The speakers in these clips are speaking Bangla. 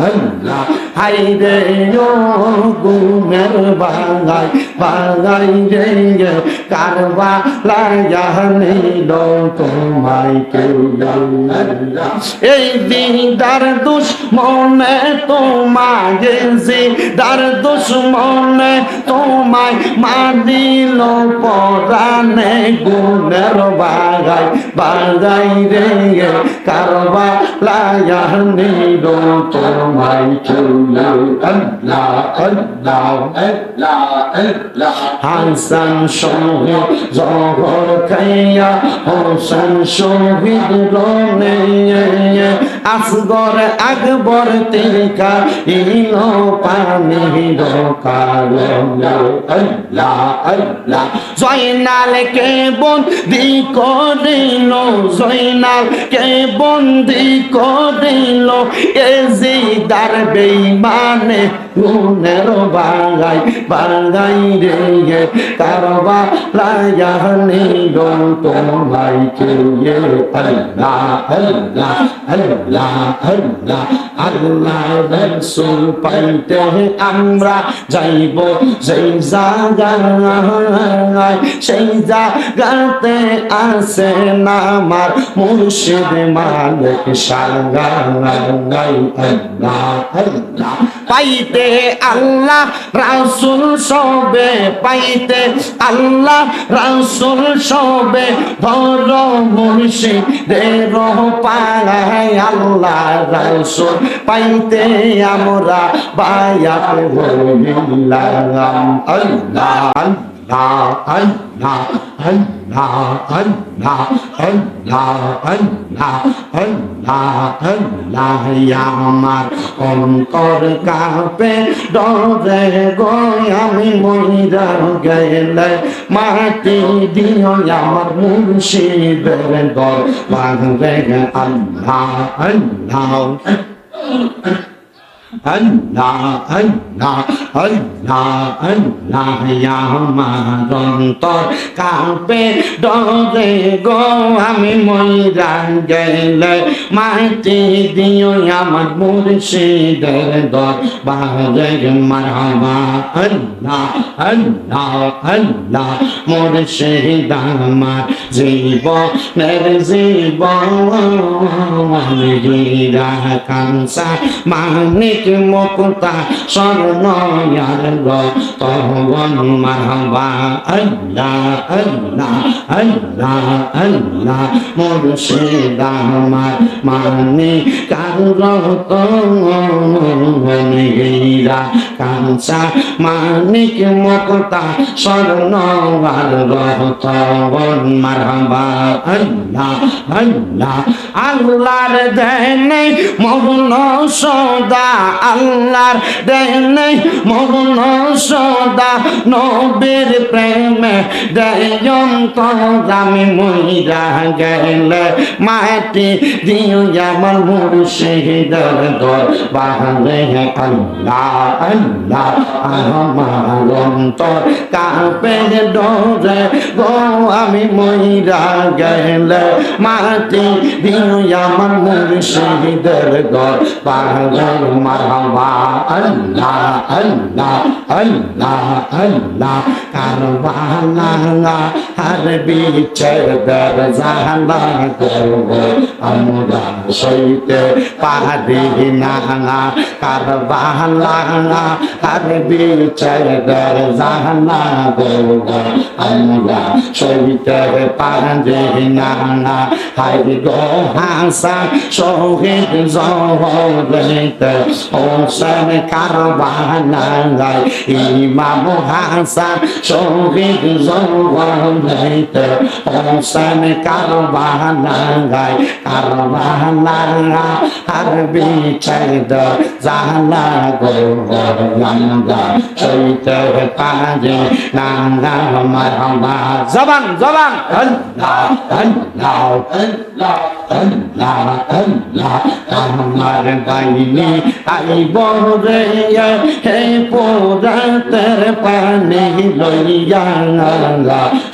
আল্লাহ হাই রে ও গুমের বাঙাই বাঙাই রে কারবা লাগানি তোমায় কেউ এই দিদার দুশ্মনে তোমায় জিদার দুশ্মনে তোমায় মারিল পরানে গুণের বাগাই বাগাই রে কারবা লাগানি দো তোমায় চুলে আল্লাহ আল্লাহ আল্লাহ আল্লাহ হাসান শহীদ জহর খাইয়া হোসেন শহীদ রনে আসগর আকবর তিলকা ইলো পানি আল্লাহ জয়নাল কে বন্দি করিল জয়নাল কে বন্দি করিল। এজিদার বেইমানে গুনের বাঙাই বাঙাই রে কারবা আল্লাহ আল্লাহ আল্লাহ আল্লাহ আল্লাহ রসুল পাইতে আমরা যাইব। সেই জায়গায় সেই জায়গাতে আসে না আমার মুর্শিদ পাইতে আল্লাহ রাসুল সবে, পাইতে আল্লাহ রাসুল সবে। ধর মুর্শিদের পায় আল্লাহ রাসুল, পাইতে আমরা হইলাম। আল্লাহ। আমার অন্তর কাপে ডরে গো আমি মহিলা গেলে, মাটি দিও আমার মুর্শিদের দর বাংলে আল্লাহ আল্লাহ। আল্লাহ আল্লাহ আল্লাহ আল্লাহ আমার অন্তর কাঁপে ডরে গো আমি মইরা গেলে মাটি দিও আমার মুর্শিদের দর বাহারের মারহাবা আল্লাহ আল্লাহ আল্লাহ মুর্শিদ আমার জীবনের জীবন কাংসা মানিক মুক্তা স্বর্ণ তহবন মারহাবা আল্লাহ আল্লাহ আল্লাহ আল্লাহ মুর্শিদ আমার মানে কারত হীরা কাংসা মানিক মুক্তা স্বর্ণ রতন মারহাবা আল্লাহ আল্লাহ, আল্লাহর দেনে মগ্ন সদা আল্লাহর দেনে মগ্ন সদা নবীর প্রেমে দেয়ম আমি মইরা গেলে মাটি দিও আমার মুর্শিদের দর বাহারে আল্লাহ আল্লাহ, আমার অন্তর কাপে ডরে গো আমি মইরা গেলে মাটি দিও আমার মুর্শিদের দর বাহারে কারবা আল্লাহ আল্লাহ আল্লাহ আল্লাহ। কারবা নাঙ্গা আর বিচের দরজালা করব আমরা সইতে পারি নাঙ্গা কারবা নাঙ্গা আর বিচের দরজালা করব আমরা সইতে পারি নাঙ্গা হাই গো হাসা সৌহিত জহ হোসেন কারবানা যায় ইমাম হাসান শহীদ জৌবনেতে হোসেন কারবানা যায় কারবানারা আর বিছেদ জানা গোবর গঙ্গা। চৈতে পাজে নাঙ্গা মারমা। জবান জবান। আল্লাহ আল্লাহ আল্লাহ আল্লাহ আল্লাহ। আমার বাইনি আই রে হে পোরাতের পানি লইয়া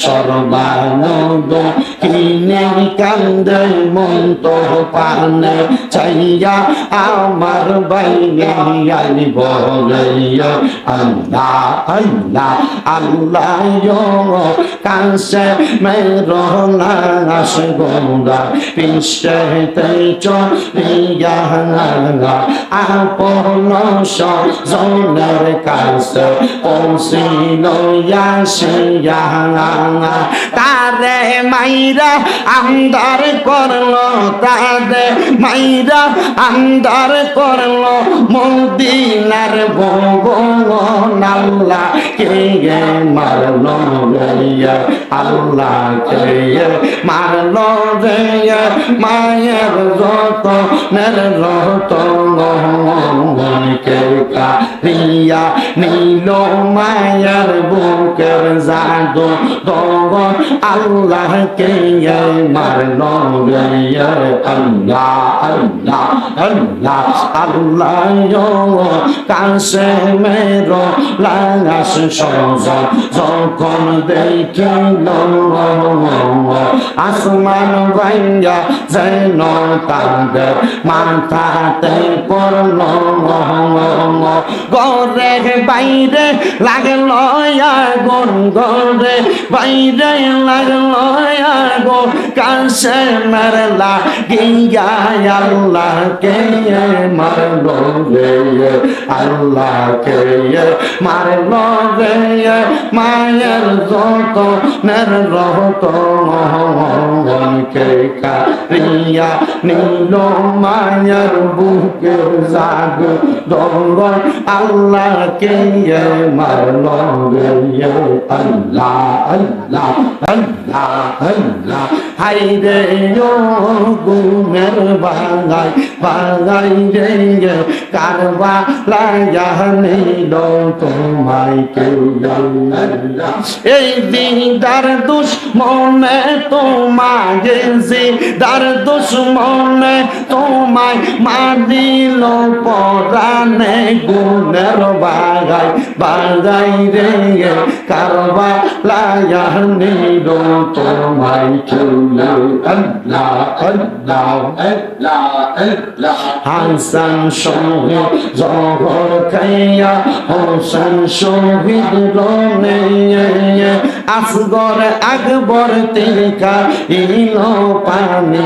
সর্বানন্দ কিনে কান্দে মন্ত পানে চাইয়া আমার বাইনে আইব রে আল্লাহ আল্লাহ আল্লাহ কাছে মের নাশ গোদা পিসে তে চলিয়া আপন সজনের কাছে পৌঁছিল আসিয়া তারে মাইরা আন্দার করল, তারে মাইরা আন্দার করল। মদিনার ভগবান আল্লাহ কে মারলো রে? আল্লাহ কে মারলো রে? মায়ের যত নের কে কারিয়া নীল মায়ের বুকের জাদু দগন আল্লাহ কে মারলো আল্লাহ আল্লাহ আল্লাহ আল্লাহ কাছে মেরো লাগাস সজ যখন দেখিল আসমান ভাইয়া যেন তাদের মাথাতে পড়ল গরে বাইরে লাগল আগুন গরে বাইরে লাগল আগুন কাছে মেরলা, গিয়া আল্লাহ কে মারলো রে আল্লাহ কে মারলো রে, মায়ের যত নের রহত কে কারিয়া নীল মায়ের বুকে জাগ দঙ্গল আল্লাহ কে মারলো আল্লাহ আল্লাহ আল্লাহ আল্লাহ হাই রে ও গুমের বাঙাই বাঙাই রে কারবা লায়া নিল তোমায় কেউ এই দিদার দুশ্মনে তোমাকে জিদার দুশ্মনে তোমায় মারিল পরানে গুণের বাগাই বাগাই রে কারবা লায়া নিল তোমায় কেউ আল্লাহ আল্লাহ Allah, Allah. হাসান শহীদ জহর খাইয়া হোসেন শহীদ রনে আসগর আকবর তিলকা, ইলো পানি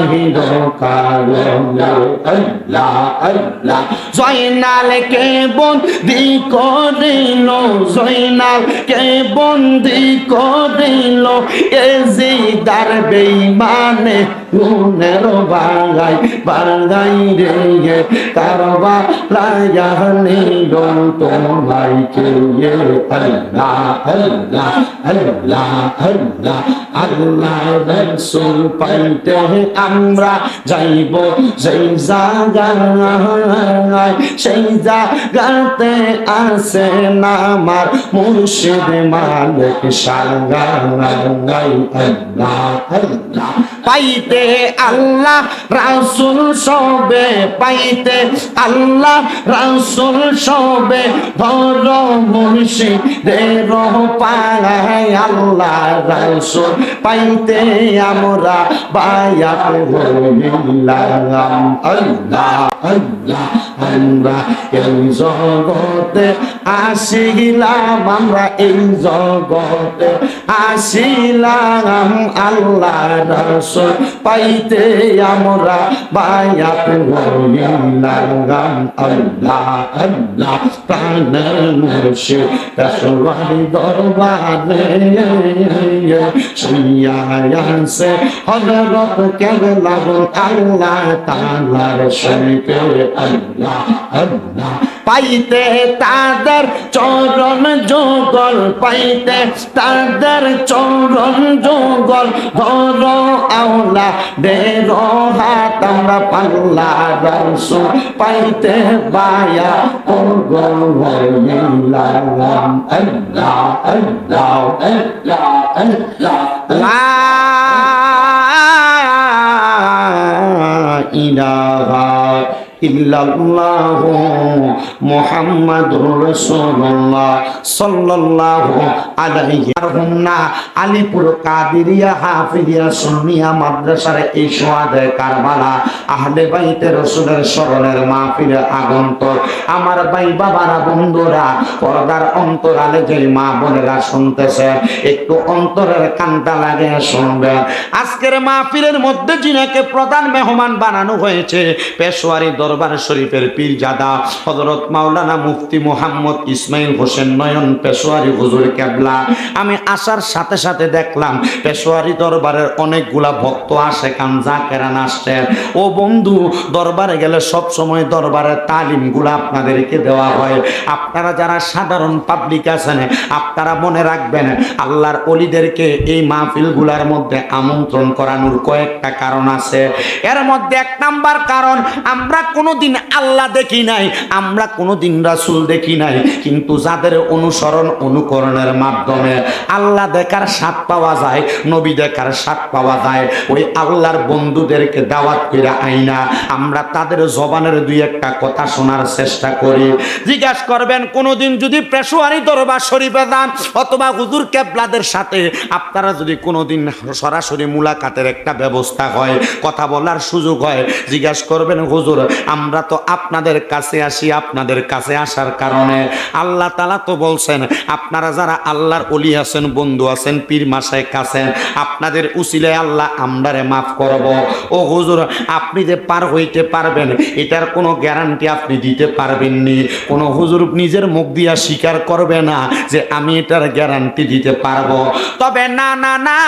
আল্লাহ আল্লাহ। জয়নাল কে বন্দি করিল, জয়নাল কে বন্দি করিল এজিদার বেইমানে গুনের বাগাই বাগাই রে তোমায় কে আল্লাহ আল্লাহ আল্লাহ। আল্লাহ রসুল পাইতে আমরা যাইব। সেই সেই জায়গাতে মুর্শিদ মালিক আল্লাহ পাইতে আল্লাহ রাসুল সবে, পাইতে আল্লাহ রাসুল সবে, ধর মুর্শিদের পায় আল্লাহ রাসুল পাইতে আমরা বায়াত হইলাম আল্লাহ আল্লাহ আমরা এই জগতে আসিলাম আমরা এই জগতে আসিলাম আল্লাহ রসুল, পাইতে আমরা বায়াত হইলাম আল্লাহ আল্লাহ, প্রাণের মুর্শিদ রসুলারি দরবারে শুনিয়া আছে হযরত কেবলা আল্লাহ তাআলার শুনতে আল্লাহ আল্লাহ পাইতে তাদের চরণ যুগল পাইতে তাদের চরণ যুগল ধর আওলা দের হাত আমরা পাল্লা রসু পাইতে বায়া পগল আল্লাহ আল্লাহ Allah, Allah. লা ইলাহা ইল্লাল্লাহু মুহাম্মাদুর রাসূলুল্লাহ সাল্লাল্লাহু আলাইহি আলিপুর কাদিরিয়া হাফিজিয়া সুন্নিয়া মাদ্রাসার এই কারবালা, আহলে বাইতে রাসূলের আগন্তক। আমার ভাই বাবারা, বন্ধুরা, পর্দার অন্তরালে যে মা বোনেরা শুনতেছে, একটু অন্তরের কান্তা লাগে শুনবেন। আজকের মাহফিলের মধ্যে যিনাকে প্রধান মেহমান বানানো হয়েছে পেশোয়ারি দরবার শরীফের পীরজাদা হযরত মাওলানা মুফতি মোহাম্মদ ইসমাইল হোসেন নয়ন পেশোয়ারি হুজুর কেবলা। আমি আসার সাথে সাথে দেখলাম পেশোয়ারি দরবারের অনেকগুলা ভক্ত আসে, কান জাকেরান আসছেন ও বন্ধু, দরবারে গেলে সব সময় দরবারের তালিমগুলো আপনাদেরকে দেওয়া হয়। আপনারা যারা সাধারণ পাবলিক আছেন, আপনারা মনে রাখবেন, আল্লাহর অলিদেরকে এই মাহফিলগুলার মধ্যে আমন্ত্রণ করানোর কয়েকটা কারণ আছে। এর মধ্যে এক নাম্বার কারণ, আমরা কোনোদিন আল্লাহ দেখি নাই, আমরা কোনোদিন রাসুল দেখি নাই। কিন্তু যাদের অনুসরণ অনুকরণের মাধ্যমে আল্লাহ দেখার স্বাদ পাওয়া যায়, নবী দেখার স্বাদ পাওয়া যায়, ওই আল্লাহর বন্ধুদেরকে দাওয়াত করে আইনা আমরা তাদের জবানের দুই একটা কথা শোনার চেষ্টা করি। জিজ্ঞাসা করবেন, কোনোদিন যদি পেশোয়ারি দরবার শরীফে যান, অথবা হুজুর কেবলাদের সাথে, আপনারা যদি কোনোদিন সরাসরি মুলাকাতের একটা ব্যবস্থা হয়, কথা বলার সুযোগ হয়, জিজ্ঞাসা করবেন, হুজুর আমরা তো আপনাদের কাছে আসি, আপনাদের কাছে আসার কারণে। আল্লাহ তালা তো বলছেন, আপনারা যারা আল্লাহর অলি আছেন, বন্ধু আছেন, পীর মাসায় কাছেন, আপনাদের উসিলে আল্লাহ আমরারে মাফ করব। ও হুজুর, আপনি যে পার হইতে পারবেন, এটার কোনো গ্যারান্টি আপনি দিতে পারবেননি। কোনো হুজুর নিজের মুখ দিয়া স্বীকার করবে না যে আমি এটার গ্যারান্টি দিতে পারব। তবে না না না,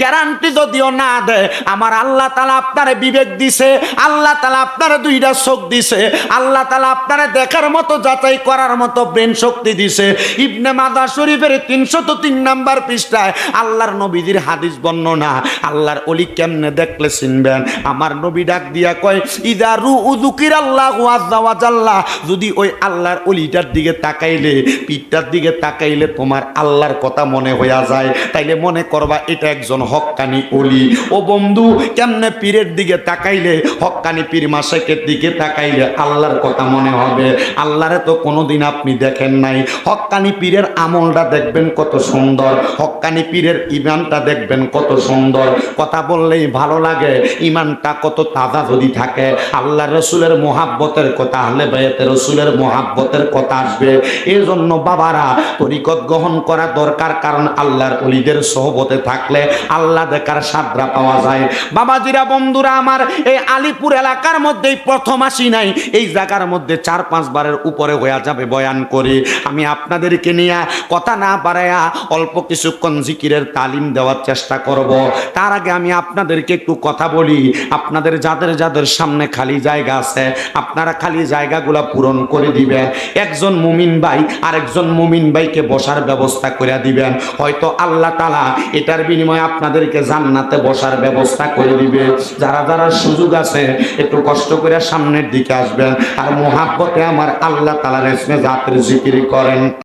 গ্যারান্টি যদিও না দেয়, আমার আল্লাহ তালা আপনারে বিবেক দিছে, আল্লাহ তালা আপনারে দুইটা চোখ দিছে, আল্লাহ তালা আপনারে দেখার মতো, যাচাই করার মতো ব্রেন শক্তি দিছে। ইবনে মাদা শরীফের তিনশত তিন নাম্বার পৃষ্ঠায় আল্লাহর নবীজির হাদিস বর্ণনা, আল্লাহর অলি কেমনে দেখলে চিনবেন? আমার নবী ডাক দিয়া কয়, ইদা রু উদুকির আল্লাহ ওয়াজাল্লাহ যদি ওই আল্লাহর অলিটার দিকে তাকাইলে, পিঠটার দিকে তাকাইলে তোমার আল্লাহর কথা মনে হইয়া যায়। তাইলে মনে করবা, এটা একজন হক্কানি অলি। ও বন্ধু, কেমনে পীরের দিকে তাকাইলে, হক্কানি পীর মাসেকের দিকে তাকাইলে আল্লাহর কথা মনে হবে। আল্লাহরে তো কোনোদিন আপনি দেখেন নাই। হক্কানি পীরের আমলটা দেখবেন কত সুন্দর। হক্কানি পীরের ইমানটা দেখবেন কত সুন্দর। কথা বললেই ভালো লাগে। ইমানটা কত তাজা যদি থাকে। আল্লাহ রসুলের মোহাব্বতের কথা আহলে বাইতে রসুলের মোহাব্বতের কথা আসবে। এই জন্য বাবারা, তরিকত গ্রহণ করা দরকার কারণ আল্লাহর অলিদের সহবতে থাকলে আল্লাহ দেখার সাদরা পাওয়া যায়। বাবাজিরা, বন্ধুরা আমার এই আলিপুর এলাকার মধ্যেই প্রথম আসি নাই। এই জায়গার মধ্যে চার পাঁচবারের উপরে হয়ে যাবে বয়ান করে। আমি আপনাদেরকে নিয়ে কথা না বাড়াইয়া অল্প কিছুক্ষণ জিকিরের তালিম দেওয়ার চেষ্টা করব। তার আগে আমি আপনাদেরকে একটু কথা বলি। আপনাদের যাদের যাদের সামনে খালি জায়গা আছে, আপনারা খালি জায়গাগুলা পূরণ করে দিবেন। একজন মুমিন ভাই আরেকজন মুমিন ভাইকে বসার ব্যবস্থা করে দিবেন। হয়তো আল্লাহ তালা এটার বিনিময়ে আপনাদেরকে জান্নাতে বসার ব্যবস্থা করে দিবে। যারা যারা সুযোগ আছে, একটু কষ্ট করে সামনের দিকে আসবেন। আর মোহাব্বতে আমার আল্লাহ তালার এসমে জাতের জিকির করেন।